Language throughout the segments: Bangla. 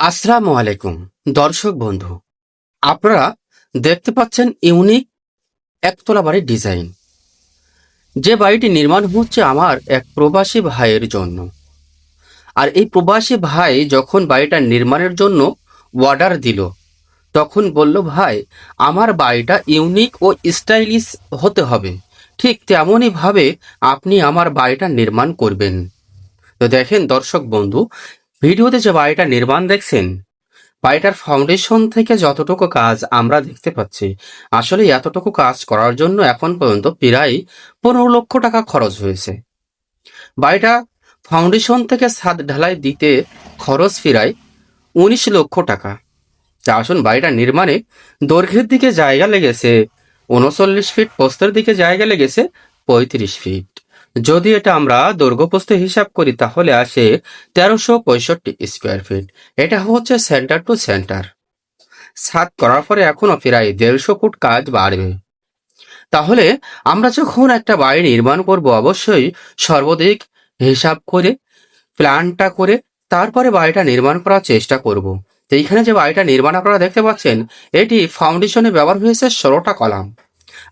আসসালামু আলাইকুম, দর্শক বন্ধু। আপনারা দেখতে পাচ্ছেন ইউনিক একতলা বাড়ির ডিজাইন। যে বাড়িটি নির্মাণ হচ্ছে আমার এক প্রবাসী ভাইয়ের জন্য। আর এই প্রবাসী ভাই যখন বাড়িটা নির্মাণের জন্য অর্ডার দিল, তখন বলল, ভাই, আমার বাড়িটা ইউনিক ও স্টাইলিশ হতে হবে। ঠিক তেমনই ভাবে আপনি আমার বাড়িটা নির্মাণ করবেন। তো দেখেন দর্শক বন্ধু ভিডিওতে যে বাড়িটা নির্মাণ দেখছেন, বাড়িটার ফাউন্ডেশন থেকে যতটুকু কাজ আমরা দেখতে পাচ্ছি, আসলে এতটুকু কাজ করার জন্য এখন পর্যন্ত প্রায় পনেরো লক্ষ টাকা খরচ হয়েছে। বাড়িটা ফাউন্ডেশন থেকে ছাদ ঢালাই দিতে খরচ ফিরায় উনিশ লক্ষ টাকা। তা আসুন বাড়িটা নির্মাণে দৈর্ঘ্যের দিকে জায়গা লেগেছে, উনচল্লিশ ফিট পোস্তের দিকে জায়গা লেগেছে পঁয়ত্রিশ ফিট যদি এটা আমরা দৈর্ঘ্যপ্রস্থ হিসাব করি, তাহলে আসে তেরোশো পঁয়ষট্টি স্কোয়ার ফিট এটা হচ্ছে সেন্টার টু সেন্টার সাত করার পরে এখনও প্রায় দেড়শো ফুট কাজ বাড়বে। তাহলে আমরা যখন একটা বাড়ি নির্মাণ করব, অবশ্যই সর্বাধিক হিসাব করে, প্ল্যানটা করে, তারপরে বাড়িটা নির্মাণ করার চেষ্টা করব। এইখানে যে বাড়িটা নির্মাণ আপনারা দেখতে পাচ্ছেন, এটি ফাউন্ডেশনে ব্যবহার হয়েছে ষোলোটা কলাম।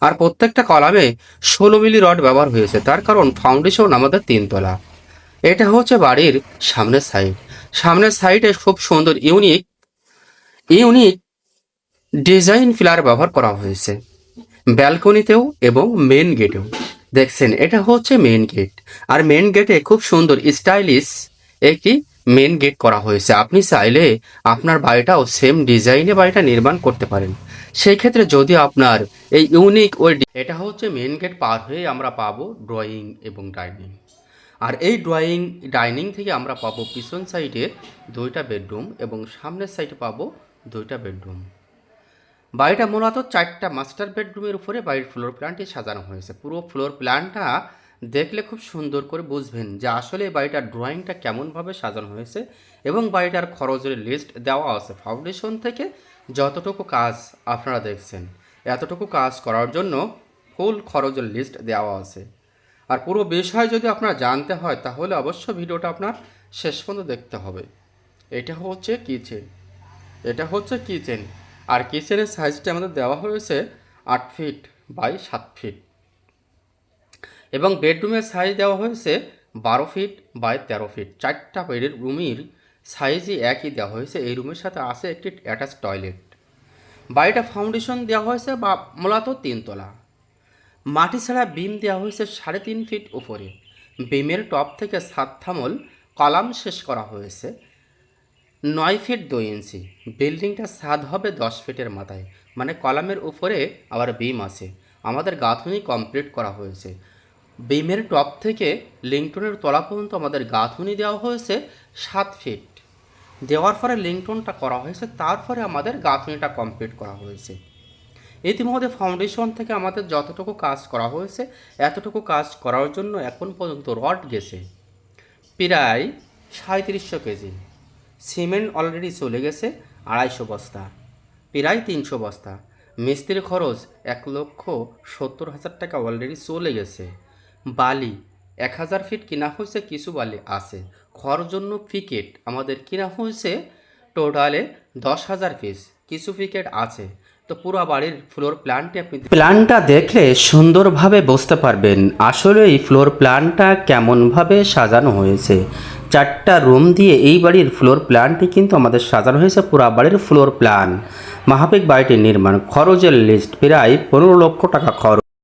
আর প্রত্যেকটা কলামে ষোলো মিলি রড ব্যবহার হয়েছে। তার কারণ ফাউন্ডেশন আমাদের তিনতলা। এটা হচ্ছে বাড়ির সামনের সাইড সামনের সাইডে খুব সুন্দর ইউনিক ইউনিক ডিজাইন ফিলার ব্যবহার করা হয়েছে। ব্যালকনিতেও এবং মেন গেটেও দেখছেন, এটা হচ্ছে মেন গেট আর মেন গেটে খুব সুন্দর স্টাইলিশ একটি মেন গেট করা হয়েছে। আপনি চাইলে আপনার বাড়িটাও সেম ডিজাইনে বাড়িটা নির্মাণ করতে পারেন। সেই ক্ষেত্রে যদি আপনার এই ইউনিক ওই এটা হচ্ছে মেন গেট পার হয়ে আমরা পাবো ড্রয়িং এবং ডাইনিং আর এই ড্রয়িং ডাইনিং থেকে আমরা পাবো পিছন সাইডে দুইটা বেডরুম এবং সামনের সাইডে পাবো দুইটা বেডরুম বাড়িটা মূলত চারটা মাস্টার বেডরুমের উপরে বাড়ির ফ্লোর প্ল্যানটি সাজানো হয়েছে। পুরো ফ্লোর প্ল্যানটা দেখলে খুব সুন্দর করে বুঝবেন যে আসলে এই বাড়িটার ড্রয়িংটা কেমনভাবে সাজানো হয়েছে এবং বাড়িটার খরচের লিস্ট দেওয়া আছে। ফাউন্ডেশন থেকে যতটুকু কাজ আপনারা দেখছেন, এতটুকু কাজ করার জন্য ফুল খরচের লিস্ট দেওয়া আছে। আর পুরো বিষয় যদি আপনার জানতে হয়, তাহলে অবশ্য ভিডিওটা আপনার শেষ পর্যন্ত দেখতে হবে। এটা হচ্ছে কিচেন এটা হচ্ছে কিচেন আর কিচেনের সাইজটা আমাদের দেওয়া হয়েছে আট ফিট বাই সাত ফিট এবং বেডরুমের সাইজ দেওয়া হয়েছে বারো ফিট বাই তেরো ফিট চারটা বেডের রুমের সাইজই একই দেওয়া হয়েছে। এই রুমের সাথে আছে একটি অ্যাটাচ টয়লেট বাড়িটা ফাউন্ডেশন দেওয়া হয়েছে বা মূলত তিনতলা। মাটি ছাড়া বিম দেওয়া হয়েছে সাড়ে তিন ফিট উপরে। বিমের টপ থেকে সাত থামল কলাম শেষ করা হয়েছে নয় ফিট দুই ইঞ্চি। বিল্ডিংটা ছাদ হবে দশ ফিটের মাথায়। মানে কলামের উপরে আবার বিম আছে। আমাদের গাঁথুনি কমপ্লিট করা হয়েছে। বিমের টপ থেকে লিংটনের তলা পর্যন্ত আমাদের গাঁথুনি দেওয়া হয়েছে সাত ফিট দেওয়ার পরে লিংটনটা করা হয়েছে, তারপরে আমাদের গাঁথুনিটা কমপ্লিট করা হয়েছে। ইতিমধ্যে ফাউন্ডেশন থেকে আমাদের যতটুকু কাজ করা হয়েছে, এতটুকু কাজ করার জন্য এখন পর্যন্ত রড গেছে। প্রায় সাঁত্রিশশো কেজি। সিমেন্ট অলরেডি চলে গেছে আড়াইশো বস্তা, প্রায় তিনশো বস্তা। মিস্ত্রির খরচ এক লক্ষ সত্তর হাজার টাকা অলরেডি চলে গেছে। বালি, এক হাজার ফিট কিনা হয়েছে কিছু বালি আছে। খর জন্য ফিকেট, আমাদের কিনা হয়েছে টোটালে দশ হাজার পিস কিছু ফিকেট আছে। তো পুরো বাড়ির ফ্লোর প্ল্যানটি আপনি প্ল্যানটা দেখলে সুন্দরভাবে বুঝতে পারবেন। আসলে এই ফ্লোর প্ল্যানটা কেমনভাবে সাজানো হয়েছে। চারটা রুম দিয়ে এই বাড়ির ফ্লোর প্ল্যানটি কিন্তু আমাদের সাজানো হয়েছে, পুরো বাড়ির ফ্লোর প্ল্যান মাহাবিক বাড়িটির নির্মাণ, খরচের লিস্ট প্রায় পনেরো লক্ষ টাকা খরচ।